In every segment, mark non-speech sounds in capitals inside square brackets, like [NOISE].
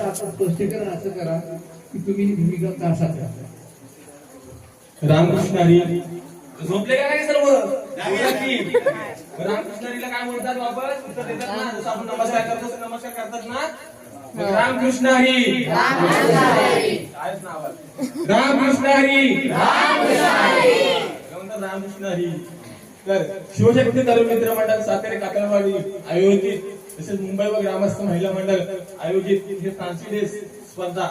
फक्त आता स्पष्टीकरण असं करा की तुम्ही भूमिका का साकारता? रामकृष्ण हरी झोपले का नाही सर्व? बोला की? रामकृष्ण हरीला काय म्हणतात वापस? आपण नमस्कार करतो नमस्कार करतात ना. रामकृष्ण हरी. रामकृष्ण हरी रामकृष्ण हरी तर शिवशक्ती तरुण मित्र मंडळ सातारे काकळवाडी आयोजित तसेच मुंबई व ग्रामस्थ महिला मंडळ आयोजित हे फ्रान्सी डे स्पर्धा.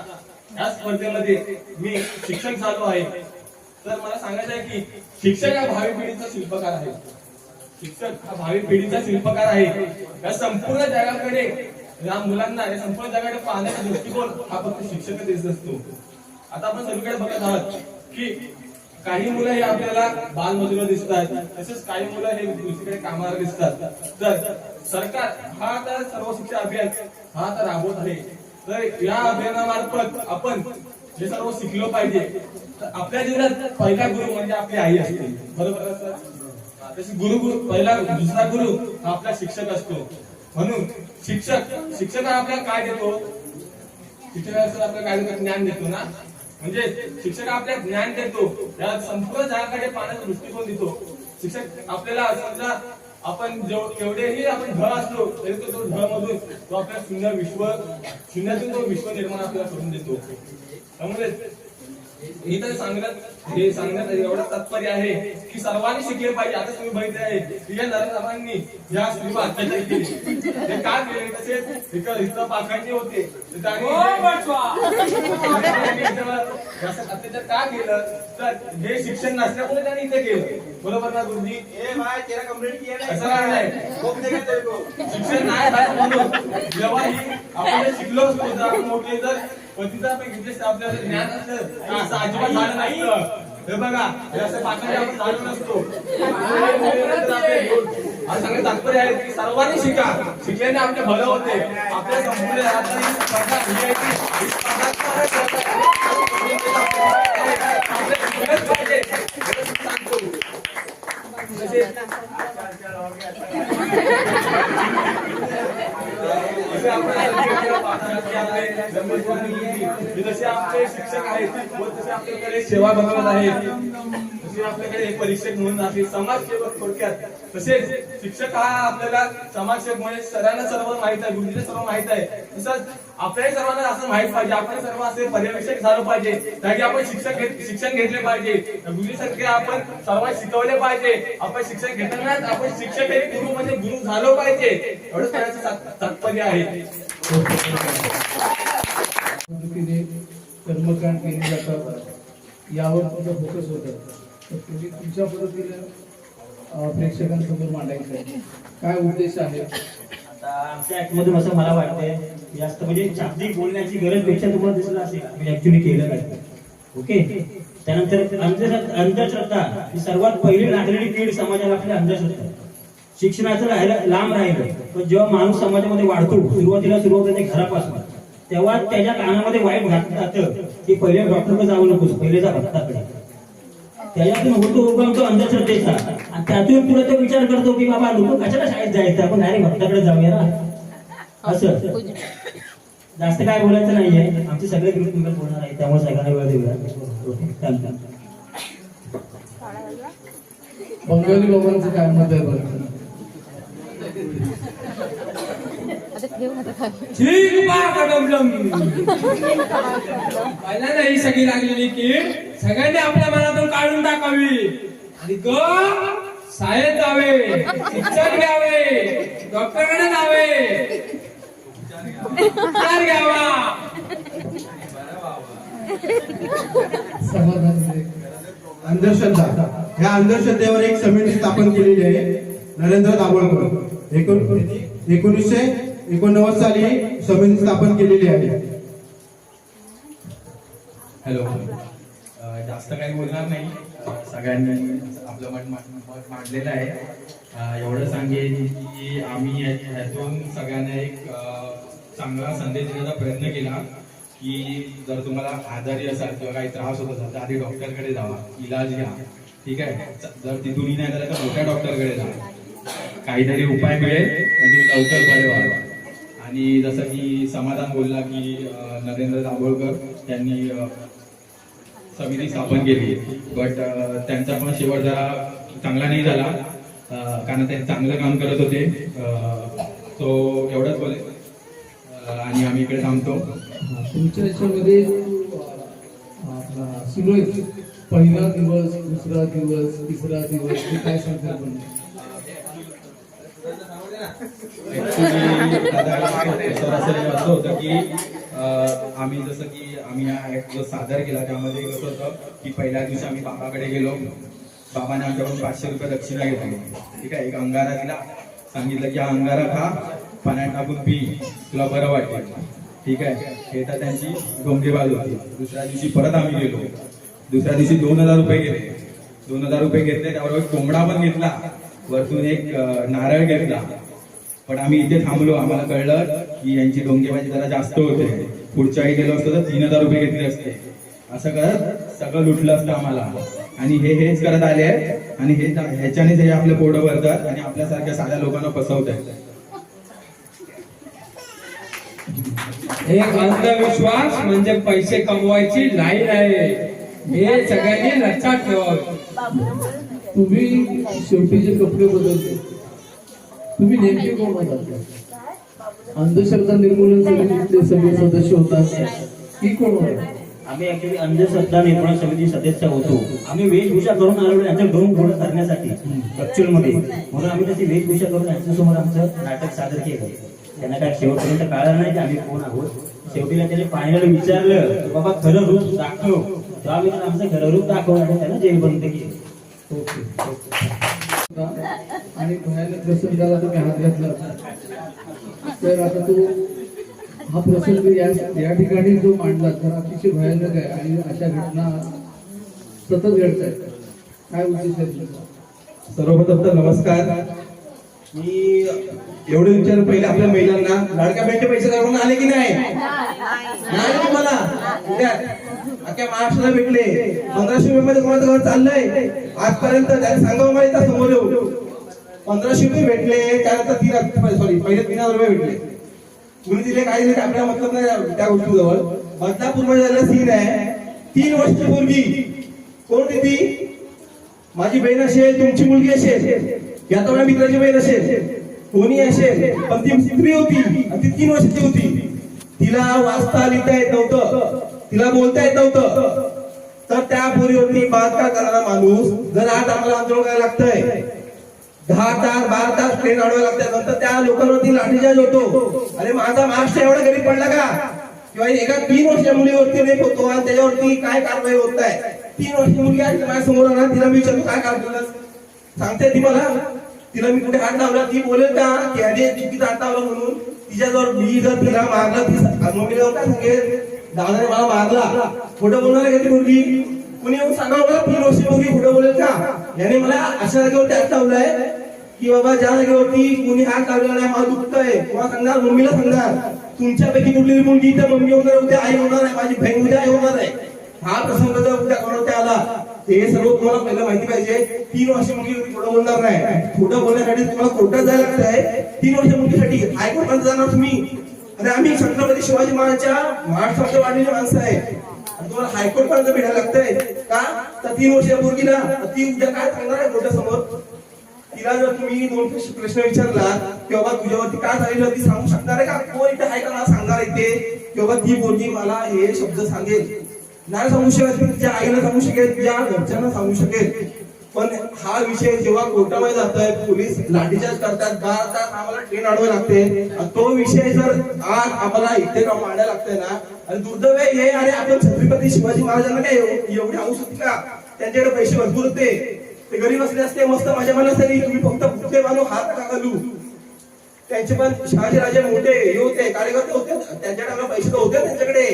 या स्पर्धेमध्ये मी शिक्षक झालो आहे. तर मला सांगायचं आहे की शिक्षक हा भावी पिढीचा शिल्पकार आहे. शिक्षक हा भावी पिढीचा शिल्पकार आहे. या संपूर्ण जगाकडे या मुलांना या संपूर्ण जगाकडे पाहण्याचा दृष्टिकोन हा फक्त शिक्षक देत असतो. आता आपण सगळीकडे बघत आहात की काही मुलं हे आपल्याला बालमजुर दिसतात. तसेच काही मुलं हे दुसरीकडे कामाला दिसतात. तर सरकार हा तर सर्व शिक्षा अभियान हा तर राबवत आहे. तर या अभियानामार्फत आपण हे सर्व शिकलो पाहिजे तर आपल्या जीवनात पहिला गुरु म्हणजे आपली आई असते. बरोबर सर? तशी गुरु गुरु पहिला दुसरा गुरु हा आपला शिक्षक असतो. म्हणून शिक्षक शिक्षक हा आपल्याला काय देतो? शिक्षकाचं आपल्याला काय देतो? ज्ञान देतो ना. म्हणजे शिक्षक आपल्याला ज्ञान देतो. या संपूर्ण जगाकडे पाण्याचा दृष्टिकोन देतो. शिक्षक आपल्याला समजा आपण जेव- केवढेही आपण ढ असलो तरी तो तो ढ मधून तो आपल्या शून्य विश्व शून्यातून तो विश्व निर्माण आपल्याला करून देतो. त्यामुळे ही तर सांगण्यात हे सांगण्यात एवढं तात्पर्य आहे की सर्वांनी शिकले पाहिजे. आता तुम्ही बघितले आहे की या नरसाहेबांनी या स्त्रीवर अत्याचार केले. ते का केले? तसेच इथं इथं पाखांडी होते. तर अत्याचार का केलं? तर हे शिक्षण नसल्यामुळे त्यांनी इथे केलं. बरोबर ना गुरुजी? ए भाई तेरा कंप्लीट किया असं काय नाही? तेरे शिक्षण नाही झालं म्हणून जेव्हा ही आपण शिकलो मोठे जर पतीचा घेतले आपल्याला ज्ञान असलं असं अजिबात झालं नसतं हे बघा हे असं पाठाने आपण झालो नसतो. सांगण्यात तात्पर्य आहे की सर्वांनी शिका. शिकल्याने आपले भलं होते. आपल्या संपूर्ण स्पर्धा मी सांगतो [LAUGHS] जसे आपले जसे शिक्षक आहेत व तसे आपल्याकडे सेवा बघत आहेत. तसे आपल्याकडे हे परीक्षक म्हणून आपले समाजसेवक थोडक्यात. तसेच शिक्षक हा आपल्याला समाजसेवक म्हणजे सरांना सर्व माहीत आहे गुरुजीला सर्व माहीत आहे. तसंच आपल्याही सर्वांना असं माहीत पाहिजे आपण सर्व असे पर्यवेक्षक झालं पाहिजे. त्यासाठी आपण शिक्षक घेत- शिक्षण घेतले पाहिजे. गुरुजीसारखे आपण सर्वांना शिकवले पाहिजे. आपण शिक्षण घेतानाच आपण शिक्षक हे गुरु म्हणजे गुरु झालो पाहिजे. एवढंच त्याचं तात्पर्य आहे. पद्धतीने कर्मकांड केले जातात. यावर तुमचा फोकस होत. तुम्ही तुमच्या पद्धतीने प्रेक्षकांसमोर मांडायचं आहे. काय उद्देश आहे? आता आमच्या ऍक्टमधून असं मला वाटतंय जास्त म्हणजे शाब्दिक बोलण्याची गरजपेक्षा तुम्हाला दिसलं असेल. मी ऍक्च्युली केलं पाहिजे ओके? त्यानंतर अंधश्रद्धा अंधश्रद्धा ही सर्वात पहिली लागलेली कीड समाजाला आपल्या अंधश्रद्धा. शिक्षणाचं राहिलं लांब राहिलं. पण जेव्हा माणूस समाजामध्ये वाढतो सुरुवातीला सुरुवात होते घरापासून. तेव्हा त्याच्या कानामध्ये वाईट घातलं जातं की पहिले डॉक्टरकडे जाऊ नकोस पहिले जा भक्ताकडे. त्याच्यातून होतो उगमतो अंधश्रद्धेचा. आणि त्यातून पुढे तो विचार करतो की बाबा लोक कशाला शाळेत जायचं? आपण अरे भक्ताकडे जाऊया ना. असं. जास्त काय बोलायचं नाहीये. आमचे सगळे ग्रुप मेंबर बोलणार आहे त्यामुळे सगळ्यांना वेळ देऊया. बंगाली लोकांचं काय मत आहे बरं? आता ठेव ठीक बा ही सगळी लागलेली कीड सगळ्यांनी आपल्या मनातून काढून टाकावी. आणि ग शाळेत जावे शिक्षण घ्यावे डॉक्टरकडे जावे. उपचार घ्यावा. अंधश्रद्धा. या अंधश्रद्धेवर एक समिती स्थापन केलेली आहे. नरेंद्र दाभोळकर. एकोण एकोणीसशे एकोणनव्वद साली समिती स्थापन केलेली आहे. हॅलो. जास्त काही बोलणार नाही. सगळ्यांनी आपलं मत मत मांडलेलं आहे. एवढं सांगेन की आम्ही ह्यातून सगळ्यांना एक चांगला संदेश देण्याचा प्रयत्न केला की जर तुम्हाला आजारी असाल किंवा काही त्रास होत असाल तर आधी डॉक्टरकडे जावा. इलाज घ्या. ठीक आहे? जर तिथूनही नाही झालं तर मोठ्या डॉक्टरकडे जा. काहीतरी उपाय मिळेल आणि लवकर बरे व्हावा आणि जसं की समाधान बोलला की नरेंद्र दाभोळकर त्यांनी समिती स्थापन केली. बट त्यांचा पण शेवट जरा चांगला नाही झाला. कारण ते चांगलं काम करत होते. सो एवढंच बोले. आणि आम्ही इकडे थांबतो. तुमच्या याच्यामध्ये अं, सुरज पहिला दिवस दुसरा दिवस तिसरा दिवस काय सांगता होतं की आम्ही जसं की आम्ही हा ऍक्ट जो सादर केला त्यामध्ये कसं होतं की पहिल्या दिवशी आम्ही बाबाकडे गेलो. बाबाने आमच्याकडून पाचशे रुपये दक्षिणा घेतली. ठीक आहे एक अंगारा दिला. सांगितलं की हा अंगारा खा पाण्यात टाकून पी. तुला बरं वाटतं ठीक आहे हे तर त्यांची डोंगेबाज होती. दुसऱ्या दिवशी परत आम्ही गेलो. दुसऱ्या दिवशी दोन हजार रुपये घेतले. दोन हजार रुपये घेतले त्याबरोबर कोंबडा पण घेतला. वरतून एक नारळ घेतला. पण आम्ही इथे थांबलो. आम्हाला कळलं की यांची डोंगेबाजी जरा जास्त होते. पुढच्या वेळी गेलो असतो तर तीन हजार रुपये घेतले असते. असं करत सगळं लुटलं असतं आम्हाला. आणि हे हेच करत आले आहेत. आणि हे ह्याच्यानेच हे आपले पोटं भरतात आणि आपल्यासारख्या साध्या लोकांना फसवत. आहेत एक अंधविश्वास म्हणजे पैसे कमवायची लाईन आहे. हे सगळ्यांनी लक्षात ठेवावे. तुम्ही शेवटी जे कपडे बदलले तुम्ही नेमके कोण होतात अंधश्रद्धा निर्मूलन समितीतले सगळे सदस्य होतात. की कोण होतात आम्ही ऍक्च्युली अंधश्रद्धा निर्माण समिती सदस्य होतो. आम्ही वेशभूषा करून आलो यांच्या दोन घोडं करण्यासाठी ऍक्च्युअलमध्ये. म्हणून आम्ही त्याची वेशभूषा करून यांच्यासमोर आमचं नाटक सादर केलं. त्यांना काय शेवटपर्यंत कळलं नाही की आम्ही कोण आहोत. शेवटीला त्याने फायनल विचारलं की बाबा खरं रूप दाखव. तेव्हा आम्ही आमचं खरं रूप दाखवलं आणि त्यांना जेलबंद केलं. Okay okay. आणि भयानक प्रसंगाला तुम्ही हात घातला. तर आता तो हा प्रसंग या या ठिकाणी जो मांडला तर अतिशय भयानक आहे आणि अशा घटना सतत घडत आहेत. काय उद्देश आहे तुमचा? सर्वप्रथम तर नमस्कार. मी एवढे विचार पहिले आपल्या महिलांना लाडक्या बँके पैसे काढून आले की नाही? तुम्हाला? अख्या महाराष्ट्राला भेटले. पंधराशे रुपये मध्ये कोणाचं घर चाललंय? आजपर्यंत त्याने सांगावं मला इथं समोर येऊ पंधराशे रुपये भेटले त्यानंतर तीन सॉरी पहिले तीन हजार रुपये भेटले. तुम्ही दिले काय दिले आपल्याला मतलब नाही त्या गोष्टीजवळ. बदलापूरमध्ये झालेला सीन आहे. तीन वर्षापूर्वी मुलगी कोण ती? माझी बहीण असेल तुमची मुलगी असेल. या तर मित्राची बहीण असेल. कोणी असेल पण ती स्त्री होती आणि ती तीन वर्षाची होती. तिला वाचता लिहिता येत नव्हतं. तिला बोलता येत नव्हतं. तर त्या पोरीवरती बलात्कार करणारा माणूस जर आज आम्हाला आंदोलन करायला लागतंय. दहा तास बारा तास ट्रेन अडवायला लागतात नंतर त्या लोकांवरती लाठीचार्ज होतो. अरे माझा महाराष्ट्र एवढा गरीब पडला का? किंवा एका तीन वर्षाच्या मुलीवरती रेप होतो आणि त्याच्यावरती काय कारवाई होत आहे तीन वर्षाची मुलगी आहे माझ्यासमोर आला तिला मी विचारतो काय काम केलं सांगते ती मला. तिला मी कुठे हात लावला? ती बोलेल का? की अरे चुकीचा हात लावला म्हणून. तिच्याजवळ मी जर तिला मारला ती मम्मी काय सांगेल? दादाने मला मारला फोटो बोलणार आहे मुलगी. कुणी येऊन सांगा मला तीन वर्षी मुलगी फोटो बोलेल का? याने मला अशा जागेवरती हात लावलाय की बाबा ज्या जागेवरती कुणी हात लावलेला नाही मला दुखतंय. किंवा सांगणार मम्मीला सांगणार. तुमच्यापैकी कुठली मुलगी तर मम्मी होणार उद्या आई होणार आहे माझी बहीण उद्या आई होणार आहे. हा प्रसंग जर उद्या कोणावरती आला ते सर्व तुम्हाला पहिलं माहिती पाहिजे. तीन वर्ष मुलगी होती बोलणार नाही. थोडं बोलण्यासाठी तुम्हाला कोर्टात जायला लागत आहे तीन वर्ष मुलगीसाठी हायकोर्टात जाणार तुम्ही. आणि आम्ही छत्रपती शिवाजी महाराजांच्या महाराष्ट्रामध्ये वाढलेली माणसं आहे. आणि तुम्हाला हायकोर्ट पर्यंत भेटायला लागतंय. का? तर तीन वर्षाच्या मुलगीला ती उद्या काय सांगणार आहे कोर्टा समोर तिला जर तुम्ही दोन प्रश्न विचारला की बाबा तुझ्यावरती काय झालेलं ती सांगू शकणार आहे का? कोण इथे आहे का? मला सांगणार इथे की बाबा ती मुलगी मला हे शब्द सांगेल. नाही सांगू शकत तुझ्या तिच्या आईला सांगू शकेल तिच्या घरच्यांना सांगू शकेल. पण हा विषय जेव्हा कोर्टामध्ये जातोय पोलीस लाठीचार्ज करतात बारा तास आम्हाला ट्रेन अडवावी लागते. तो विषय जर आज आम्हाला इथे मांडायला लागतोय ना आणि दुर्दैव हे अरे आपण छत्रपती शिवाजी महाराजांना काय एवढे एवढी का? त्यांच्याकडे पैसे भरपूर होते. ते गरीब असले असते मस्त माझ्या मनात तरी तुम्ही फक्त कुठे मानू हात का घालू त्यांचे पण शहाजी राजे मोठे हे होते कार्यकर्ते होते त्यांच्याकडे पैसे तर होते त्यांच्याकडे.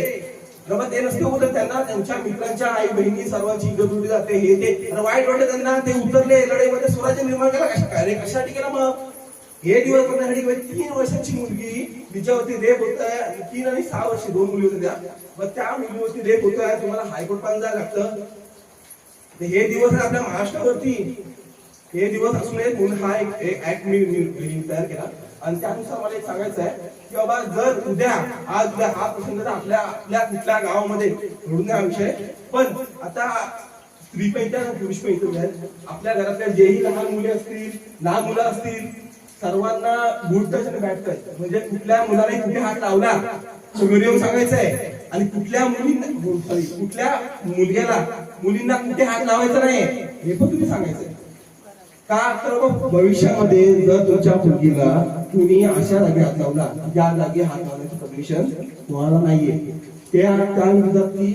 बाबा ते नसते उतर त्यांना त्यांच्या मित्रांच्या आई बहिणी सर्वांची इज्जत उडली जाते हे ते. वाईट वाटलं त्यांना ते उतरले लढाईमध्ये. स्वराज्य निर्माण केला कशा काय रे कशासाठी केला मग? हे दिवस करण्यासाठी तीन वर्षाची मुलगी तिच्यावरती रेप होत आहे. तीन आणि सहा वर्षी दोन मुली होत्या त्या. मग त्या मुलीवरती रेप होत आहे तुम्हाला हायकोर्ट पण जायला लागतं. हे दिवस आपल्या महाराष्ट्रावरती. हे दिवस असून एक म्हणून हा एक ऍक्ट मी तयार केला. आणि त्यानुसार मला एक सांगायचं आहे की बाबा जर उद्या आज उद्या हा प्रसंग जर आपल्या आपल्या कुठल्या गावामध्ये घडून हा विषय पण आता स्त्री पैठ्या आणि पुरुष पैठण आपल्या घरातल्या जेही लहान मुले असतील लहान मुलं असतील सर्वांना गुड टच आणि बॅड टच म्हणजे कुठल्या मुलाने कुठे हात लावला समोर येऊन सांगायचं आहे. आणि कुठल्या मुलींना सॉरी कुठल्या मुलग्याला मुलींना कुठे हात लावायचा नाही हे पण तुम्ही सांगायचं आहे. का तर भविष्यामध्ये जर तुमच्या मुलगीला तुम्ही अशा जागी हात लावला ज्या जागी हात लावण्याची परमिशन तुम्हाला नाहीये. त्या त्या ती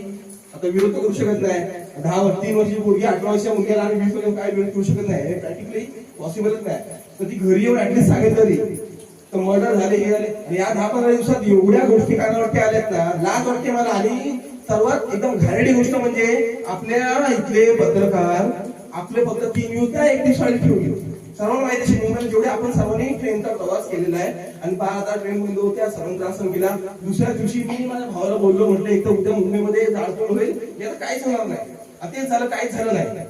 आता विरोध करू शकत नाही. दहा तीन वर्षाची मुलगी अठरा वर्षाच्या मुलग्याला आणि वीस वर्ष काय विरोध करू शकत नाही. प्रॅक्टिकली पॉसिबलच नाही. तर ती घरी येऊन ऍटलीस्ट सांगेल तरी. तर मर्डर झाले हे झाले. या दहा पंधरा दिवसात एवढ्या गोष्टी कानावरती आल्यात ना लाज वाटते मला. आणि सर्वात एकदम घाणेरडी गोष्ट म्हणजे आपल्या इथले पत्रकार आपले फक्त तीन न्यूज त्या एक दिवसाळी ठेवली सर्वांना माहिती असेल मुंबईला जेवढे आपण सर्वांनी ट्रेनचा प्रवास केलेला आहे. आणि बारा हजार ट्रेन बंद होत्या सर्वांनी त्रास सहन दुसऱ्या दिवशी मी माझ्या भावाला बोललो म्हटलं एक तर उद्या मुंबईमध्ये जाळपोळ होईल. याला काहीच होणार नाही. आता तेच झालं काहीच झालं नाही.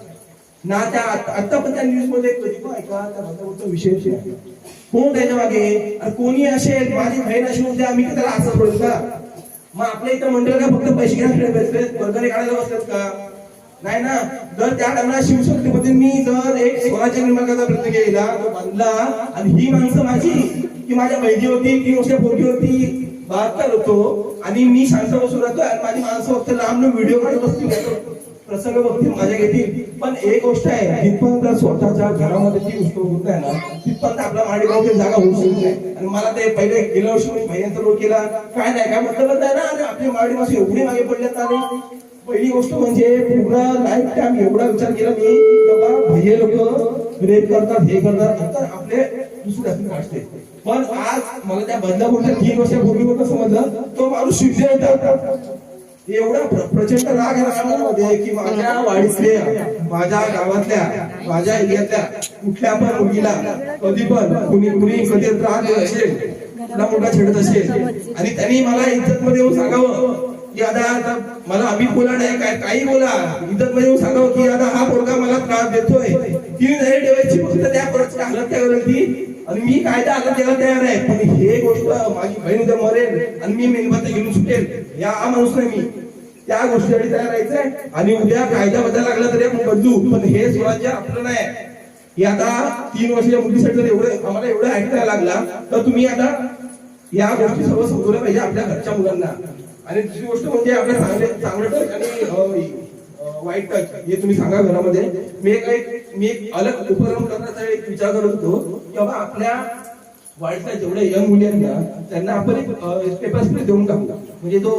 ना त्या आता पण त्या न्यूजमध्ये कधी पण ऐका त्या बंदापूरचा विषय आहे. कोण त्याच्यामागे कोणी असेल माझी बहीण अशी होते आम्ही त्याला असं पडू का? मग आपल्या इथं मंडळ का फक्त पैसे घ्यायला बसलेत वर्गणी काढायला बसलेत का? नाही ना? जर त्या टायमाला शिवशक्तीमध्ये मी जर एक स्वराज्य निर्माण करायचा प्रयत्न केला तो बांधला आणि ही माणसं माझी की माझ्या बहिणी होती ती वर्ष पोटी होती बहात्तर होतो आणि मी शांत बसून राहतो आणि माझी माणसं फक्त लांब व्हिडिओ काढत बसली प्रसंग बघतील मजा घेतील. पण एक गोष्ट आहे जिथपर्यंत स्वतःच्या घरामध्ये ती गोष्ट होत आहे ना तिथपर्यंत आपला माडीगावची जागा होऊ शकत नाही. आणि मला ते पहिले गेल्या वर्षी मी भैयांचा रोड केला. काय नाही काय मतलब आहे ना आणि आपली माडी मासे एवढी मागे पडल्यात आणि पहिली गोष्ट म्हणजे पूर्ण लाईफ टाइम एवढा विचार केला मी बाबा भैये लोक रेप करतात हे करतात. तर आपले दुसरे हाती काढते. पण आज मला त्या बदलापूरच्या तीन वर्षापूर्वी समजलं. तो माणूस शिवसेना होता. एवढा प्रचंड राग राहण्यामध्ये की माझ्या वाडीतल्या माझ्या गावातल्या माझ्या एरियातल्या कुठल्या पण मुलीला कधी पण कुणी कुणी कधी त्रास देत असेल कुठला मुलगा छेडत असेल आणि त्यांनी मला इज्जत मध्ये येऊन सांगावं की आता मला अभि बोला नाही काय काही बोला. इज्जत मध्ये येऊन सांगावं की आता हा पोरगा मला त्रास देतोय. ती नाही ठेवायची फक्त त्या परत हालत काय ती आणि मी कायदा आता त्याला तयार आहे. पण हे गोष्ट माझी बहीण उद्या मरेल आणि मी मेणबत्ती घेऊन सुटेल या माणूस नाही मी. त्या गोष्टीसाठी तयार राहायचंय. आणि उद्या कायदा बदल लागला तरी आपण बदलू पण हे स्वराज्य आपलं नाही. हे आता तीन वर्षाच्या मुलीसाठी जर एवढं आम्हाला एवढं ऐकायला लागला तर तुम्ही आता या गोष्टी सर्व समजवल्या पाहिजे आपल्या घरच्या मुलांना. आणि दुसरी गोष्ट म्हणजे आपल्या चांगले चांगलं टच आणि वाईट टच हे तुम्ही सांगा घरामध्ये. मी एक मी एक अलग उपक्रम करण्याचा एक विचार करत होतो की बाबा आपल्या वाढत्या जेवढ्या यंग मुली त्यांना आपण एक पेपर स्प्रे देऊन टाकू. म्हणजे तो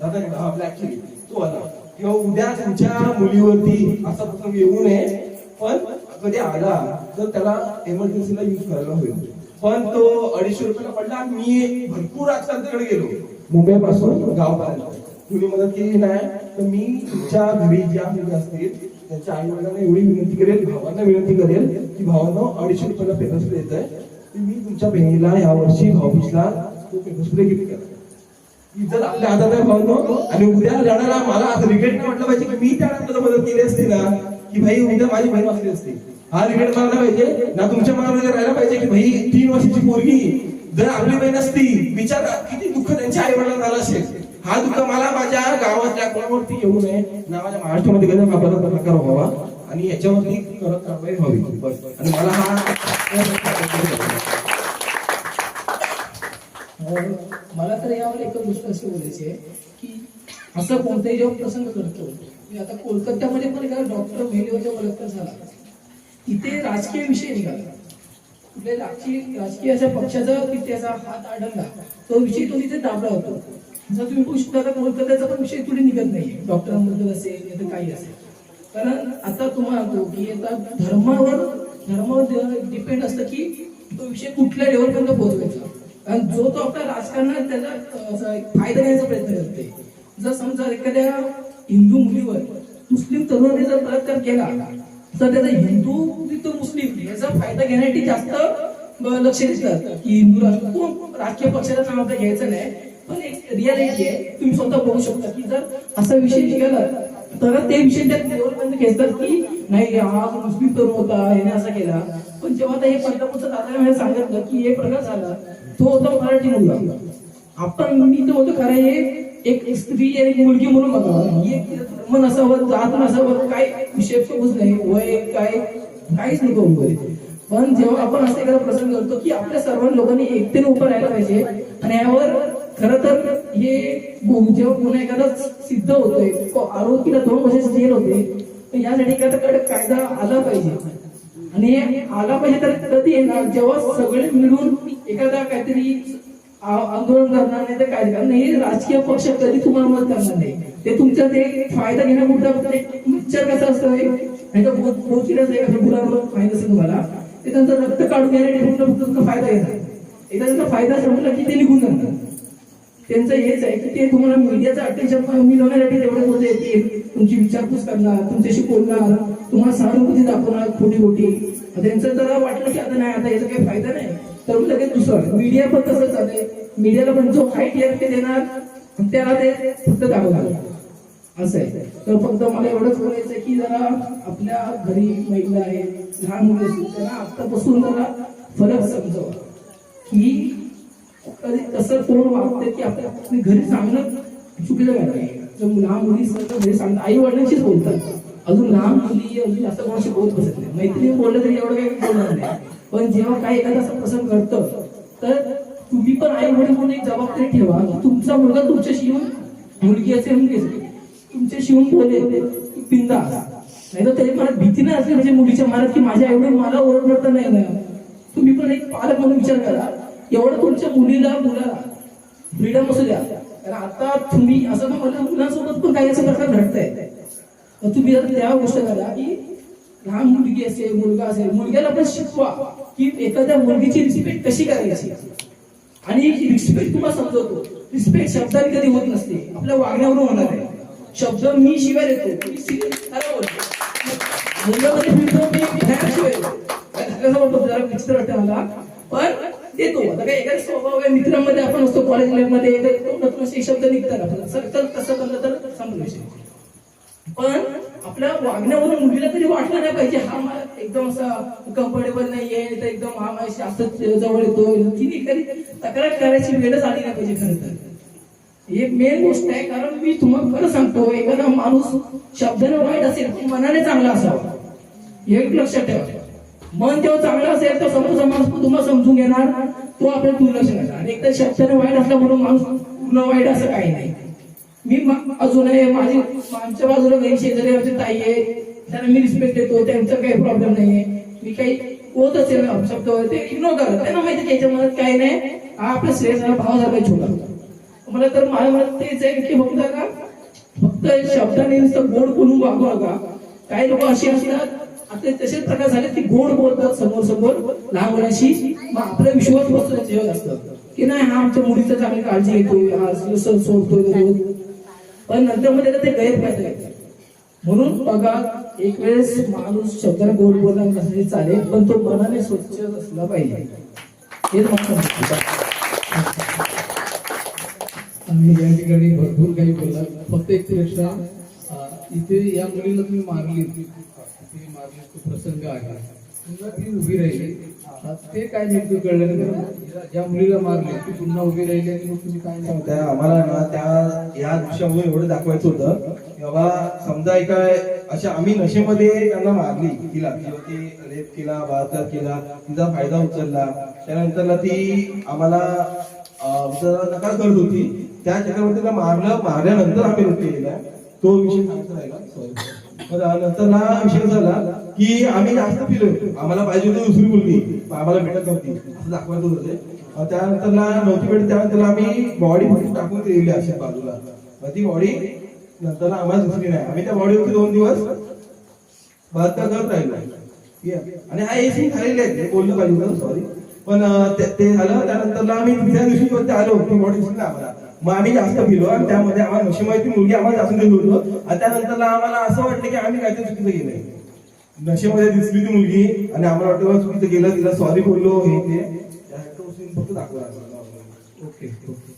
दादा नाही आपला ऍक्च्युली तो आला. किंवा उद्या तुमच्या मुलीवरती असा प्रसंग येऊ नये पण कधी आला तर त्याला एमर्जन्सीला यूज करायला होईल. पण तो अडीचशे रुपयाला पडला मी भरपूर आजकालकडे गेलो. मुंबई पासून गावपर्यंत. तुम्ही मदत केली नाही तर मी तुमच्या घरी ज्या मुली असतील त्यांच्या आई वडिलांना एवढी विनंती करेल भावांना विनंती करेल की भावांना अडीचशे रुपयाला पेपर स्प्रे येत आहे मी तुमच्या बहिणीला या वर्षी ऑफिसला तो पेपर गिफ्ट करा इज्जत आपल्या हातात आहे भावनो. आणि उद्या लढायला मला असं रिग्रेट नाही पाहिजे की मी त्या टायमाला मदत केली असती ना की भाई उद्या माझी बहीण वाचली असती. हा रिग्रेट मारला पाहिजे. ना तुमच्या मनामध्ये राहायला पाहिजे की भाई तीन वर्षाची पोरगी जर आपली बहीण असती विचार किती दुःख त्यांच्या आई वडिलांना झालं असेल. हा दुःख मला माझ्या गावातल्या कोणावरती येऊ नये. ना माझ्या महाराष्ट्रामध्ये कधी बदल प्रकार व्हावा आणि याच्यावरती करत कारवाई व्हावी. आणि मला हा मला तर यावर एक गोष्ट अशी बोलायची आहे की असं कोणताही जेव्हा प्रसंग करतो मी आता कोलकात्यामध्ये पण एका डॉक्टर मेलेवरच्या बलात्कार झाला. तिथे राजकीय विषय निघाला. कुठल्या राजकीय राजकीय अशा पक्षाचा तिथे असा हात आढळला तो विषय तो तिथे दाबला होतो. जर तुम्ही बघू शकता का त्याचा पण विषय थोडी निघत नाही. डॉक्टरांबद्दल असेल या तर काही असेल. कारण आता तुम्हाला की आता धर्मावर धर्मावर डिपेंड असतं की तो विषय कुठल्या लेवलपर्यंत पोहोचवायचा. कारण जो तो आपल्या राजकारणात त्याचा फायदा घ्यायचा प्रयत्न करते. जर समजा एखाद्या हिंदू मुलीवर मुस्लिम तरुणाने जर बलात्कार केला तर त्याचा हिंदू म्हणजे तो मुस्लिम याचा फायदा घेण्यासाठी जास्त लक्ष देतात. की हिंदू राष्ट्र राजकीय पक्षाचं नाव आपलं घ्यायचं नाही. पण एक रियालिटी आहे तुम्ही स्वतः बघू शकता की जर असा विषय निघाला तर ते विषय त्या लेवलपर्यंत खेचतात की नाही हा मुस्लिम तरुण होता याने असा केला. पण जेव्हा ते हे पंढरपूरचं दादा मला सांगितलं की हे प्रकार झाला तो होता मराठी मुलगा. आपण मी तो होतो खरं हे एक स्त्री आणि एक मुलगी म्हणून बघावं एक मन असावं जात नसावं काय विषय समज नाही वय काय काहीच नको वगैरे. पण जेव्हा आपण असं एखादा प्रसंग करतो की आपल्या सर्व लोकांनी एकतेने उभं राहायला पाहिजे आणि यावर खरं तर हे जेव्हा गुन्हा एखादा सिद्ध होतोय आरोपीला दोन वर्ष जेल होते तर यासाठी एखाद्याकडे कायदा आला पाहिजे. आणि हे आला पाहिजे तर कधी येणार? जेव्हा सगळे मिळून एखादा काहीतरी आंदोलन करणार नाही तर काय? कारण हे राजकीय पक्ष कधी तुम्हाला मदत करणार नाही. ते तुमचा ते फायदा घेणं कुठला विचार म्हणजे कसा असतो नाही तर असेल तुम्हाला ते त्यांचं रक्त काढून घ्यायला फक्त फायदा घेणार एकदा त्यांचा फायदा संपला की ते निघून जाणार त्यांचं हेच आहे की ते तुम्हाला मीडियाचं अटेन्शन मिळवण्यासाठी तेवढे होते येतील तुमची विचारपूस करणार तुमच्याशी बोलणार तुम्हाला सहानुभूती दाखवणार खोटी खोटी. त्यांचं जरा वाटलं की आता नाही आता याचा काही फायदा नाही. तर लगेच दुसरं मीडिया पण तसंच चाललंय. मीडियाला पण जो हाईट येईल ते देणार त्याला ते फक्त दाखवणार असं आहे. तर फक्त मला एवढंच बोलायचं की जरा आपल्या घरी महिला आहेत लहान मुले असतील त्यांना आत्तापासून जरा फरक समजावा. की कधी कसं कोण वागतं की आपल्या घरी सांगणं चुकीचं नाही लहान मुली घरी सांगतात आई वडिलांशीच बोलतात. अजून लहान मुली अजून असं कोणाशी बोलत बसत नाही. मैत्रिणी बोललं तरी एवढं काही बोलणार नाही. पण जेव्हा काही एखादा असं प्रसंग घडतं तर तुम्ही पण आई वडील म्हणून एक जबाबदारी ठेवा. तुमचा मुलगा तुमच्याशी येऊन मुलगी असेल मुलगी असेल तुमच्याशी येऊन बोलेल पिंदा नाही तर तरी मला भीती नाही असली म्हणजे मुलीच्या मनात की माझ्या एवढं मला ओरडलं तर नाही ना. तुम्ही पण एक पालक म्हणून विचार करा. एवढं तुमच्या मुलीला मुलाला फ्रीडम असू द्या. कारण आता तुम्ही असं पण म्हणलं मुलांसोबत पण काही असं प्रकार घडतंय तर तुम्ही जर त्या गोष्ट झाल्या की लहान मुलगी असेल मुलगा असेल मुलग्याला पण शिकवा की एखाद्या मुलगीची रिस्पेक्ट कशी करायची. आणि रिस्पेक्ट तुम्हाला समजवतो. रिस्पेक्ट शब्दाने कधी होत नसते. आपल्या वागण्यावरून होणार आहे. शब्द मी शिवाय येतो मी शिवाय फिरतो मी शिवाय जरा विचित्र वाटतं मला. पण देतो आता काय एखादा स्वभाव आहे मित्रांमध्ये आपण असतो कॉलेजमध्ये तोंडातून असे शब्द निघतात आपल्याला. सर तर तसं बनलं तर समजू विषय पण आपल्या वागण्यावरून मुलीला तरी वाटलं नाही पाहिजे हा मला एकदम असा कम्फर्टेबल नाहीये तर एकदम हा माझ्याशी जास्त जवळ येतो. तिने कधी तक्रार करायची वेळच आली नाही पाहिजे खरं तर. एक मेन गोष्ट आहे कारण मी तुम्हाला खरं सांगतो एखादा माणूस शब्दाने वाईट असेल पण मनाने चांगला असावा. हे एक लक्षात ठेवा. मन तेव्हा चांगलं असेल तर समोरचा माणूस पण तुम्हाला समजून घेणार. तो आपल्याला दुर्लक्ष करणार आणि एकदा शब्दाने वाईट असला म्हणून माणूस पूर्ण वाईट असं काही नाही. मी अजूनही माझी आमच्या बाजूला घरी शेजारी आमची ताई आहे. त्यांना मी रिस्पेक्ट देतो त्यांचा काही प्रॉब्लेम नाहीये. मी काही होत असेल शब्द ते इग्नोर करत त्यांना माहिती त्याच्या याच्या मनात काही नाही. हा आपला श्रेय झाला भाव झाला काही छोटा मला तर माझ्या मनात तेच आहे की फक्त का फक्त शब्दाने नुसतं गोड बोलून वागू नका. काही लोक अशी असतात आता तसेच प्रकार झाले की गोड बोलतात समोर समोर. लहान मुलाशी मग आपला विश्वास बसतो त्यांच्यावर असतं. की नाही हा आमच्या मुलीचं चांगली काळजी घेतोय हा सोडतोय पण नंतर मध्ये ते गैरफायदा घेतात म्हणून बघा एक वेळेस माणूस शब्दाने गोड बोलला नसले चालेल पण तो मनाने स्वच्छ असला पाहिजे. हेच आम्ही या ठिकाणी भरपूर काही बोलला. फक्त एक प्रश्न इथे या मुलीला तुम्ही मारली प्रसंग आहे. पुन्हा ती उभी राहिली. ते काय नेमकं कळलं ज्या मुलीला मारली ती पुन्हा उभी राहिली आणि मग तुम्ही काय त्या सांगता आम्हाला ना त्या या दृश्यामुळे एवढं दाखवायचं होतं की बाबा समजा एका अशा आम्ही नशेमध्ये त्यांना मारली तिला किंवा ती रेप केला बलात्कार केला तिचा फायदा उचलला. त्यानंतर ती आम्हाला नकार करत होती. त्या चक्रामध्ये मारलं मारल्यानंतर आम्ही रोटी केला तो विषय सांगता राहिला. सॉरी नंतरला विषय झाला की आम्ही जास्त फिरलो आम्हाला पाहिजे होती दुसरी मुलगी. आम्हाला भेटत नव्हती. असं दाखवायचं होते त्यानंतर ना नव्हती भेटत त्यानंतर आम्ही बॉडी टाकून दिलेली अशा बाजूला. मग ती बॉडी नंतर आम्हाला दुसरी नाही. आम्ही त्या बॉडीवरती दोन दिवस बलात्कार करत राहिलो. आणि हा एसी खालेले आहेत. बोललं पाहिजे होतं सॉरी पण ते ते झालं. त्यानंतर आम्ही दुसऱ्या दिवशी आलो. ती बॉडी दिसली आम्हाला. मग आम्ही जास्त फिरलो आणि त्यामध्ये आम्हाला नशिबाई ती मुलगी आम्हाला जास्त दिली होतो. आणि त्यानंतरला आम्हाला असं वाटलं की आम्ही काहीतरी चुकीचं गेलंय नशेमध्ये दिसली ती मुलगी आणि आम्हाला वाटलं बा चुकीचं गेलं तिला सॉरी बोललो हे ते. त्या फक्त दाखवला ओके ओके.